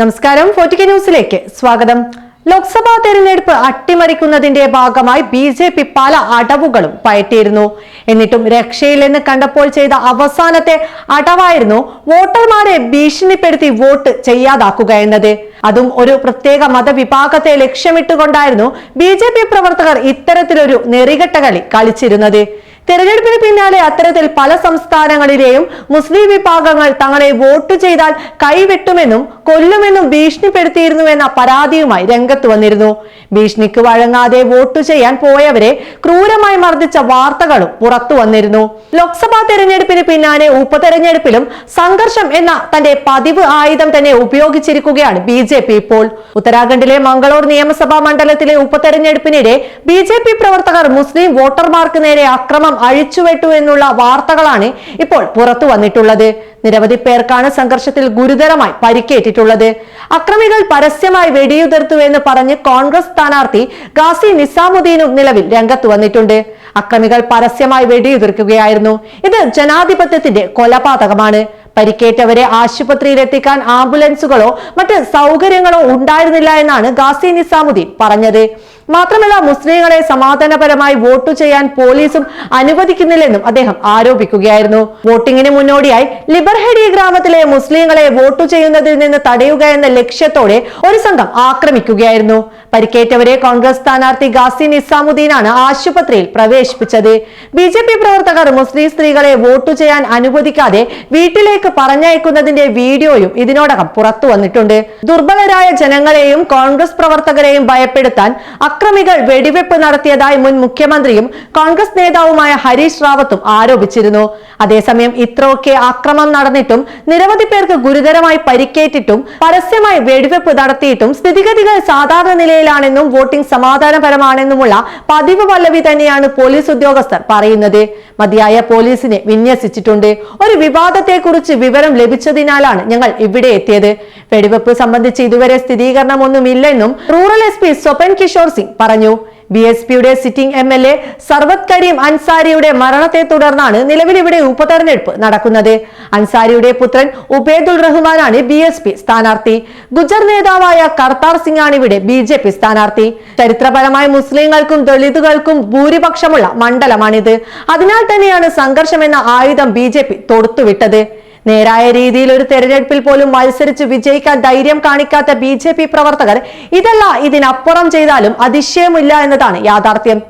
നമസ്കാരം. ഫോർട്ടിക്ക ന്യൂസിലേക്ക് സ്വാഗതം. ലോക്സഭാ തെരഞ്ഞെടുപ്പ് അട്ടിമറിക്കുന്നതിന്റെ ഭാഗമായി ബി ജെ പി പല അടവുകളും പയറ്റിയിരുന്നു. എന്നിട്ടും രക്ഷയില്ലെന്ന് കണ്ടപ്പോൾ ചെയ്ത അവസാനത്തെ അടവായിരുന്നു വോട്ടർമാരെ ഭീഷണിപ്പെടുത്തി വോട്ട് ചെയ്യാതാക്കുക എന്നത്. അതും ഒരു പ്രത്യേക മതവിഭാഗത്തെ ലക്ഷ്യമിട്ടുകൊണ്ടായിരുന്നു ബി പ്രവർത്തകർ ഇത്തരത്തിലൊരു നെറികെട്ട കളി കളിച്ചിരുന്നത്. തെരഞ്ഞെടുപ്പിന് പിന്നാലെ അത്തരത്തിൽ പല സംസ്ഥാനങ്ങളിലെയും മുസ്ലിം വിഭാഗങ്ങൾ തങ്ങളെ വോട്ട് ചെയ്താൽ കൈവെട്ടുമെന്നും കൊല്ലുമെന്നും ഭീഷണിപ്പെടുത്തിയിരുന്നുവെന്ന പരാതിയുമായി രംഗത്ത് വന്നിരുന്നു. ഭീഷണിക്ക് വഴങ്ങാതെ വോട്ട് ചെയ്യാൻ പോയവരെ ക്രൂരമായി മർദ്ദിച്ച വാർത്തകളും പുറത്തു വന്നിരുന്നു. ലോക്സഭാ തെരഞ്ഞെടുപ്പിന് പിന്നാലെ ഉപതെരഞ്ഞെടുപ്പിലും സംഘർഷം എന്ന തന്റെ പതിവ് ആയുധം തന്നെ ഉപയോഗിച്ചിരിക്കുകയാണ് ബി ജെ പി ഇപ്പോൾ. ഉത്തരാഖണ്ഡിലെ മംഗളൂർ നിയമസഭാ മണ്ഡലത്തിലെ ഉപതെരഞ്ഞെടുപ്പിനിടെ ബി ജെ പി പ്രവർത്തകർ മുസ്ലിം വോട്ടർമാർക്ക് നേരെ അക്രമം അഴിച്ചുവിട്ടു എന്നുള്ള വാർത്തകളാണ് ഇപ്പോൾ പുറത്തു വന്നിട്ടുള്ളത്. നിരവധി പേർക്കാണ് സംഘർഷത്തിൽ ഗുരുതരമായി പരിക്കേറ്റിട്ടുള്ളത്. അക്രമികൾ പരസ്യമായി വെടിയുതിർത്തു എന്ന് പറഞ്ഞ് കോൺഗ്രസ് സ്ഥാനാർത്ഥി ഗാസി നിസാമുദ്ദീനും നിലവിൽ രംഗത്ത് വന്നിട്ടുണ്ട്. അക്രമികൾ പരസ്യമായി വെടിയുതിർക്കുകയായിരുന്നു. ഇത് ജനാധിപത്യത്തിന്റെ കൊലപാതകമാണ്. പരിക്കേറ്റവരെ ആശുപത്രിയിൽ എത്തിക്കാൻ ആംബുലൻസുകളോ മറ്റ് സൗകര്യങ്ങളോ ഉണ്ടായിരുന്നില്ല എന്നാണ് ഗാസി നിസാമുദ്ദീൻ പറഞ്ഞത്. മാത്രമല്ല മുസ്ലിങ്ങളെ സമാധാനപരമായി വോട്ട് ചെയ്യാൻ പോലീസും അനുവദിക്കുന്നില്ലെന്നും അദ്ദേഹം ആരോപിക്കുകയായിരുന്നു. വോട്ടിംഗിന് മുന്നോടിയായി ലിബർഹെഡി ഗ്രാമത്തിലെ മുസ്ലിങ്ങളെ വോട്ട് ചെയ്യുന്നതിൽ നിന്ന് തടയുക എന്ന ലക്ഷ്യത്തോടെ ഒരു സംഘം ആക്രമിക്കുകയായിരുന്നു. പരിക്കേറ്റവരെ കോൺഗ്രസ് സ്ഥാനാർത്ഥി ഗാസി നിസാമുദ്ദീനാണ് ആശുപത്രിയിൽ പ്രവേശിപ്പിച്ചത്. ബി ജെ പി പ്രവർത്തകർ മുസ്ലിം സ്ത്രീകളെ വോട്ട് ചെയ്യാൻ അനുവദിക്കാതെ വീട്ടിലേക്ക് പറഞ്ഞയക്കുന്നതിന്റെ വീഡിയോയും ഇതിനോടകം പുറത്തു വന്നിട്ടുണ്ട് ദുർബലരായ ജനങ്ങളെയും കോൺഗ്രസ് പ്രവർത്തകരെയും ഭയപ്പെടുത്താൻ അക്രമികൾ വെടിവെപ്പ് നടത്തിയതായി മുൻ മുഖ്യമന്ത്രിയും കോൺഗ്രസ് നേതാവുമായ ഹരീഷ് റാവത്തും ആരോപിച്ചിരുന്നു. അതേസമയം ഇത്രയൊക്കെ ആക്രമണം നടന്നിട്ടും നിരവധി പേർക്ക് ഗുരുതരമായി പരിക്കേറ്റിട്ടും പരസ്യമായി വെടിവെപ്പ് നടത്തിയിട്ടും സ്ഥിതിഗതികൾ സാധാരണ നിലയിലാണെന്നും വോട്ടിംഗ് സമാധാനപരമാണെന്നുമുള്ള പതിവ് പല്ലവി തന്നെയാണ് പോലീസ് ഉദ്യോഗസ്ഥർ പറയുന്നത്. മതിയായ പോലീസിനെ വിന്യസിച്ചിട്ടുണ്ട്. ഒരു വിവാദത്തെക്കുറിച്ച് വിവരം ലഭിച്ചതിനാലാണ് ഞങ്ങൾ ഇവിടെ എത്തിയത്. വെടിവെപ്പ് സംബന്ധിച്ച് ഇതുവരെ സ്ഥിരീകരണമൊന്നുമില്ലെന്നും rural S P Swapan Kishore Singh പറഞ്ഞു. ബി എസ് പിയുടെ sitting M L A Sarvat Kareem അൻസാരിയുടെ മരണത്തെ തുടർന്നാണ് നിലവിൽ ഇവിടെ ഉപതെരഞ്ഞെടുപ്പ് നടക്കുന്നത്. അൻസാരിയുടെ പുത്രൻ ഉബേദുൾ റഹ്മാനാണ് ബി എസ് പി സ്ഥാനാർത്ഥി. ഗുജർ നേതാവായ കർത്താർ സിംഗ് ആണ് ഇവിടെ ബി ജെ പി സ്ഥാനാർത്ഥി. ചരിത്രപരമായി മുസ്ലിങ്ങൾക്കും ദളിതുകൾക്കും ഭൂരിപക്ഷമുള്ള മണ്ഡലമാണിത്. അതിനാൽ തന്നെയാണ് സംഘർഷം എന്ന ആയുധം ബി ജെ പി തൊടുത്തുവിട്ടത്. നേരായ രീതിയിൽ ഒരു തെരഞ്ഞെടുപ്പിൽ പോലും മത്സരിച്ച് വിജയിക്കാൻ ധൈര്യം കാണിക്കാത്ത ബി പ്രവർത്തകർ ഇതല്ല ഇതിനപ്പുറം ചെയ്താലും അതിശയമില്ല എന്നതാണ് യാഥാർത്ഥ്യം.